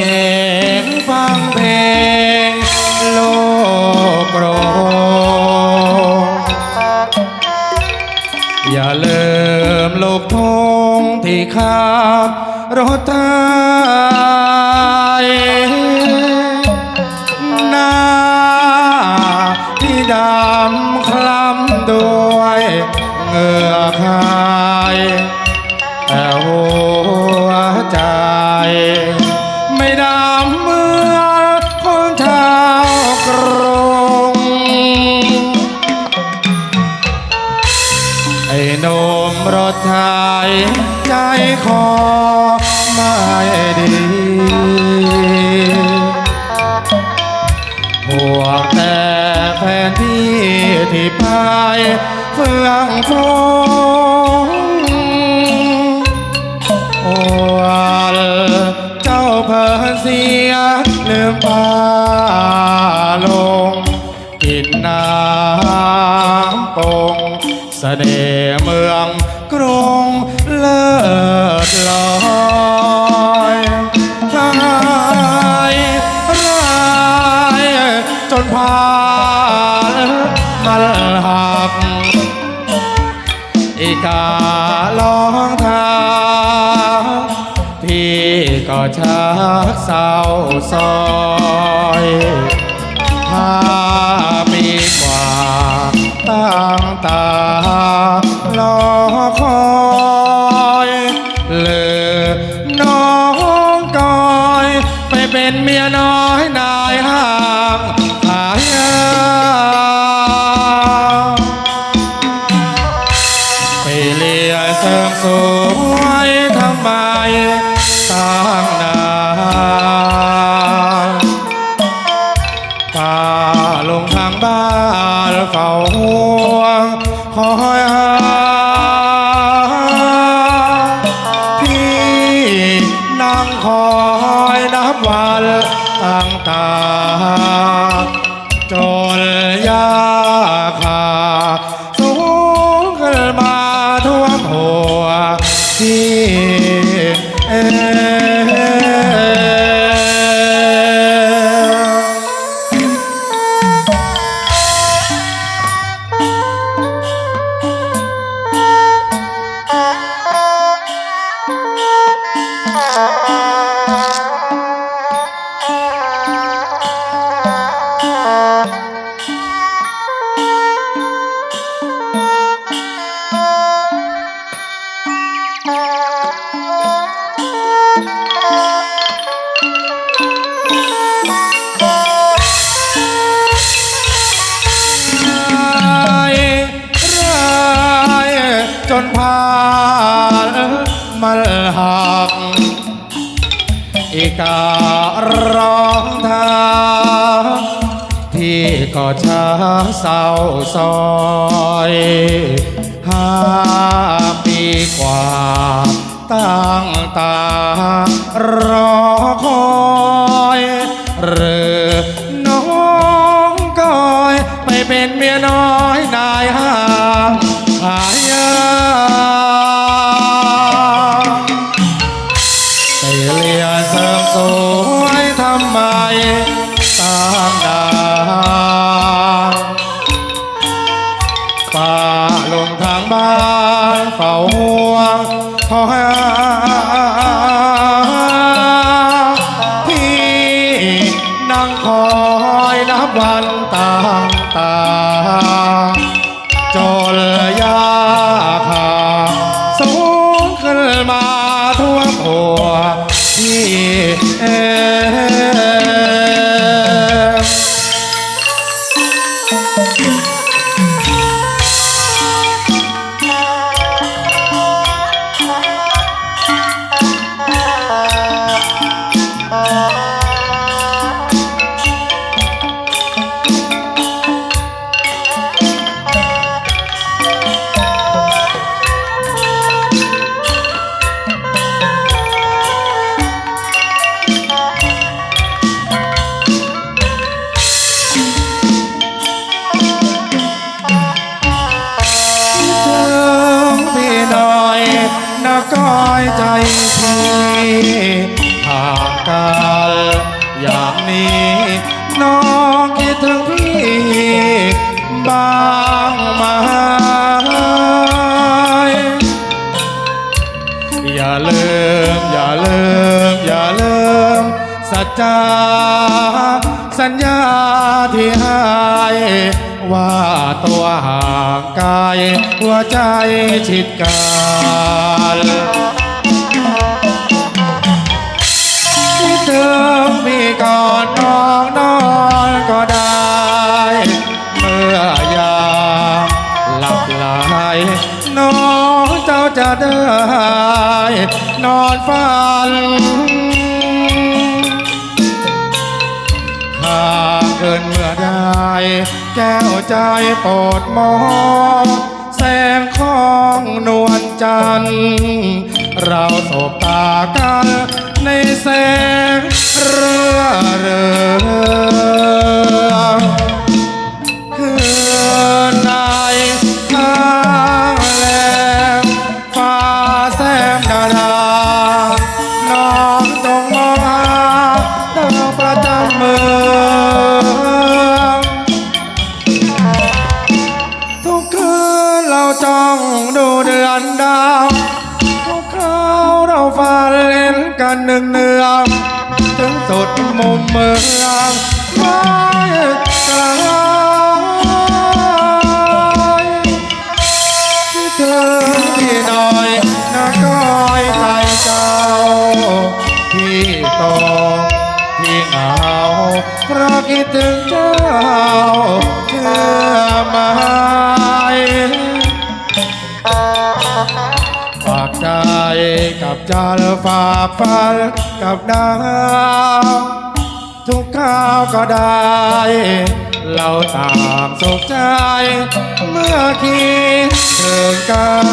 แสงฟังเพลงโลกรองอย่าลืมโลกทงที่ข้ารถตา ที่พายเฟื่องฟงโอ้เจ้าเพอเสียลืมป่าลงกินน้ำปงเสน่ห์เมืองากอีกาลองทางพี่ก็ชักเศร้าซอยห้าปีกว่าตั้งตา เสริมสวยทำไม การร้องทาที่ก็ช้าเศร้าซอยห้าปีกว่า ตั้งตารอคอย จาสัญญาที่ให้ว่าตัวห่างกายหัวใจชิดกัน แก้วใจโปรดมองแสงของนวลจันทร์เราสบตากันในแสงเรือเรือากฟ้ากับดาว ทุกข้าวก็ได้ เราตามสุขใจ เมื่อคิดถึงกัน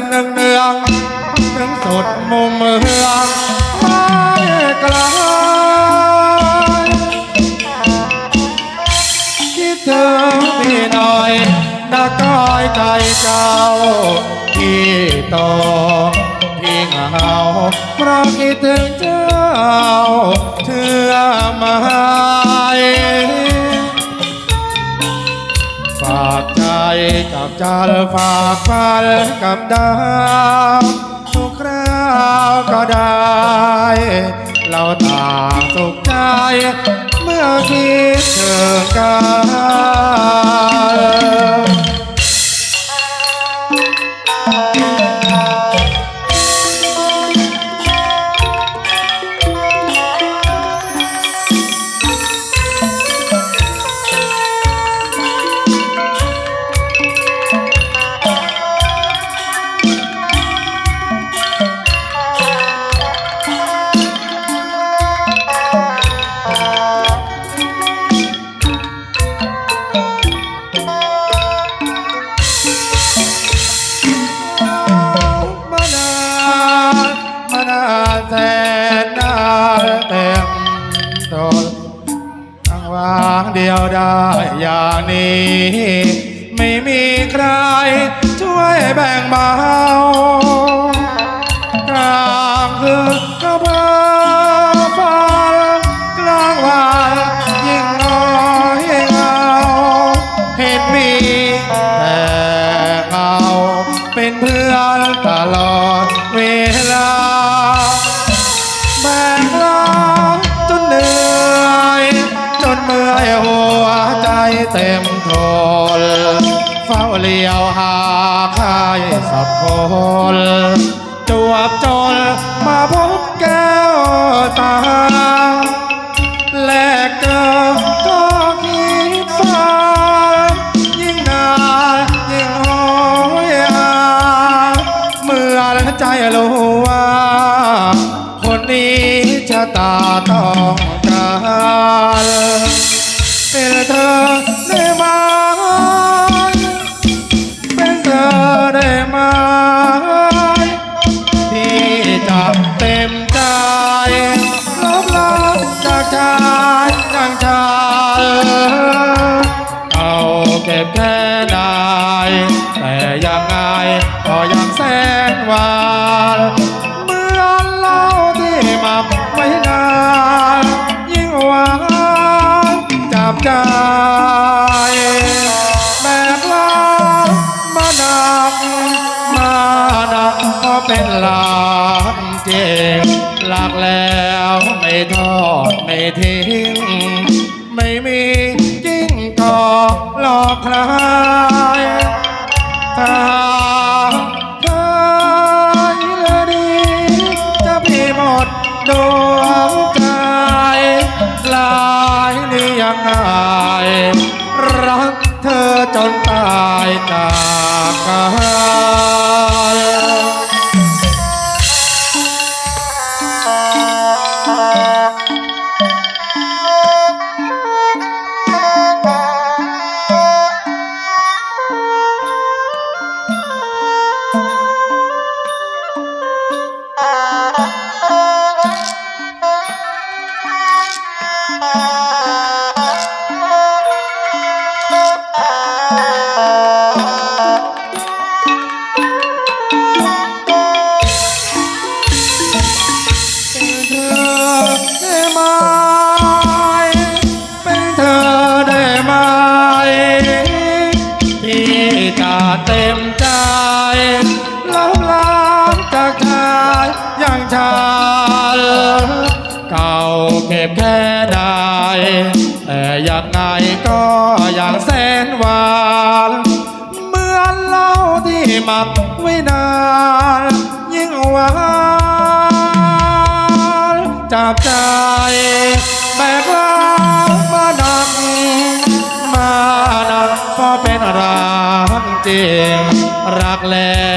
นเนืองเนืองถึงสุดมุมเมืองไม่ไกลคิดถึงพี่หน่อยนะก้อยใจเจ้าที่ตองพี่เหงาเพราะคิดถึงเจ้าเชื่อมา อบจัลฝากฟันกับดาวทุกคราวก็ได้ เราตางสุขใจ เมื่อคิดถึงกัน Oh. เต็ม หลักแล้วไม่ทอดไม่ทิ้ง ไม่มีจิ้งจอกหลอกใครา ยังไงก็อย่างแสนหวานเหมือนเล่าที่หมักไว้นานยิ่งหวานจับใจแบกลามาหนักมาหนักเพราะเป็นรักจริงรักแล้ว